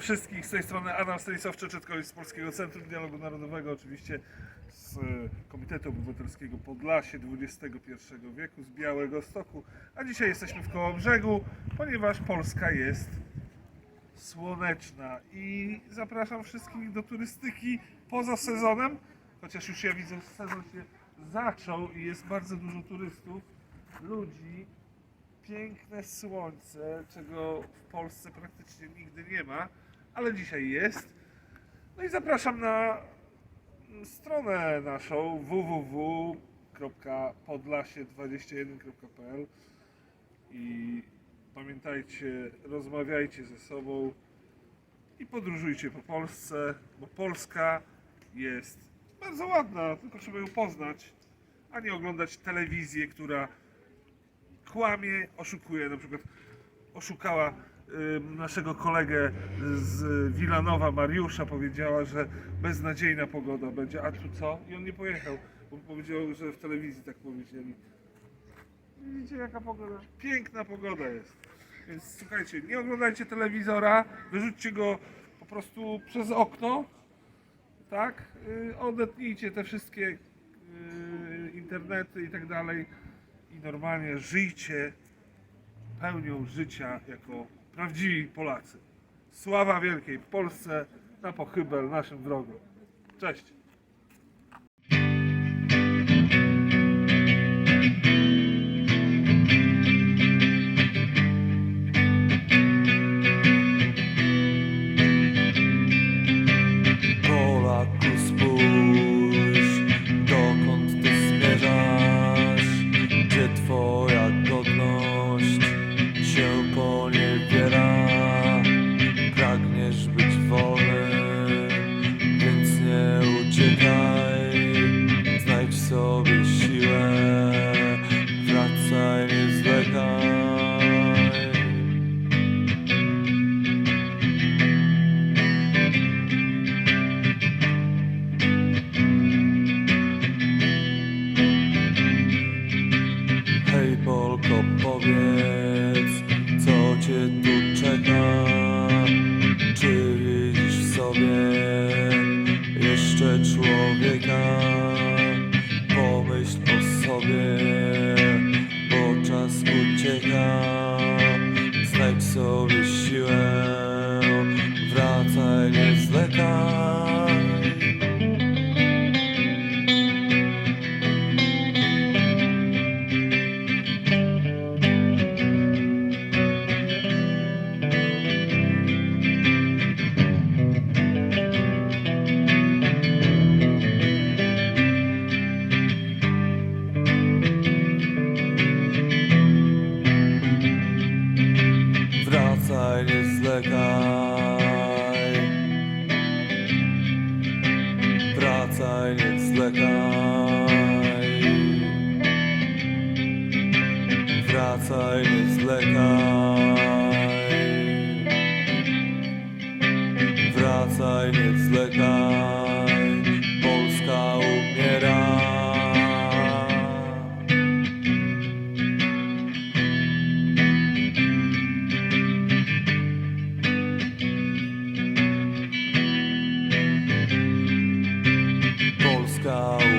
wszystkich, z tej strony. Adam Stanisław Czeczetkowicz z Polskiego Centrum Dialogu Narodowego, oczywiście z e, Komitetu Obywatelskiego Podlasie XXI wieku, z Białego Stoku, a dzisiaj jesteśmy w Kołobrzegu, ponieważ Polska jest słoneczna. I zapraszam wszystkich do turystyki poza sezonem, chociaż już ja widzę, że sezon się zaczął i jest bardzo dużo turystów, ludzi, piękne słońce, czego w Polsce praktycznie nigdy nie ma, ale dzisiaj jest. No i zapraszam na stronę naszą www.podlasie21.pl i pamiętajcie, rozmawiajcie ze sobą i podróżujcie po Polsce, bo Polska jest bardzo ładna, tylko trzeba ją poznać, a nie oglądać telewizję, która kłamie, oszukuje. Na przykład oszukała naszego kolegę z Wilanowa, Mariusza, powiedziała, że beznadziejna pogoda będzie, a tu co? I on nie pojechał, bo powiedział, że w telewizji tak powiedzieli. Widzicie jaka pogoda? Piękna pogoda jest. Więc słuchajcie, nie oglądajcie telewizora, wyrzućcie go po prostu przez okno, tak? Y, Odetnijcie te wszystkie y, internety i tak dalej i normalnie żyjcie pełnią życia jako prawdziwi Polacy. Sława wielkiej Polsce na pochybel naszym wrogom. Cześć! ago. Nie zwlekaj. Wracaj, nie zwlekaj. Wracaj, nie zwlekaj. Wracaj, nie zwlekaj go.